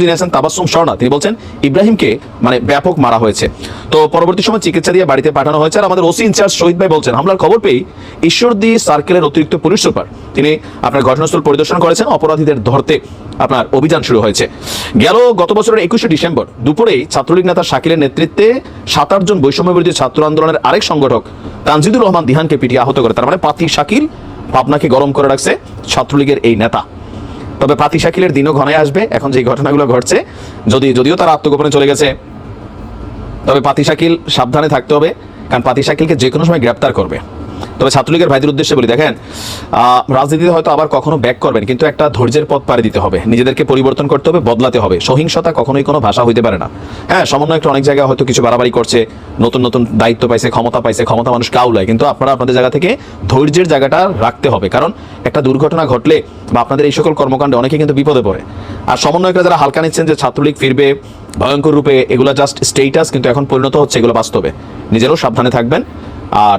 তিনি বলছেন, ইব্রাহিমকে মানে ব্যাপক মারা হয়েছে। তো পরবর্তী সময় চিকিৎসা দিয়ে বাড়িতে পাঠানো হয়েছে। আর আমাদের ওসি ইনচার্জ শহীদ ভাই বলছেন, হামলার খবর পেয়ে ঈশ্বরদী সার্কেলের অতিরিক্ত পুলিশ সুপার, তিনি আপনার ঘটনাস্থল পরিদর্শন করেছেন, অপরাধীদের ধরতে আপনার অভিযান শুরু হয়েছে। গেল গত বছরের একুশে ডিসেম্বর দুপুরেই ছাত্রলীগ নেতা শাকিলের নেতৃত্বে সাত আটজন বৈষম্য বিরোধী ছাত্র আন্দোলনের আরেক সংগঠক তানজিদুর রহমান দিহানকে পিটিয়ে আহত করে। তার মানে পাতি শাকিল পাবনাকে গরম করে রাখছে ছাত্রলীগের এই নেতা। তবে পাতি শাকিলের দিনও ঘনায় আসবে। এখন যে ঘটনাগুলো ঘটছে, যদি যদিও তারা আত্মগোপনে চলে গেছে, তবে পাতি শাকিল সাবধানে থাকতে হবে, কারণ পাতি শাকিলকে যে কোনো সময় গ্রেপ্তার করবে। তবে ছাত্রলীগের ভাইদের উদ্দেশ্যে বলি, দেখেন রাজনীতিতে হয়তো আবার কখনো ব্যাক করবেন, কিন্তু একটা ধৈর্যের পথ পাড়ি দিতে হবে। নিজেদেরকে পরিবর্তন করতে হবে, বদলাতে হবে। সহিংসতা কখনোই কোনো ভাষা হইতে পারে না। হ্যাঁ সমন্বয় একটা অনেক জায়গায় হয়তো কিছু বাড়াবাড়ি করছে, নতুন নতুন দায়িত্ব পাইছে, ক্ষমতা পাইছে, ক্ষমতা মানুষ কাউলায় কিন্তু আপনারা আপনাদের জায়গা থেকে ধৈর্যের জায়গাটা রাখতে হবে। কারণ একটা দুর্ঘটনা ঘটলে বা আপনাদের এই সকল কর্মকাণ্ডে অনেকে কিন্তু বিপদে পড়ে। আর সমন্বয়করা যারা হালকা নিচ্ছেন যে ছাত্রলীগ ফিরবে, ভয়ঙ্কর রূপে এগুলো জাস্ট স্টেটাস কিন্তু এখন পরিণত হচ্ছে, এগুলো বাস্তবে। নিজেরও সাবধানে থাকবেন। আর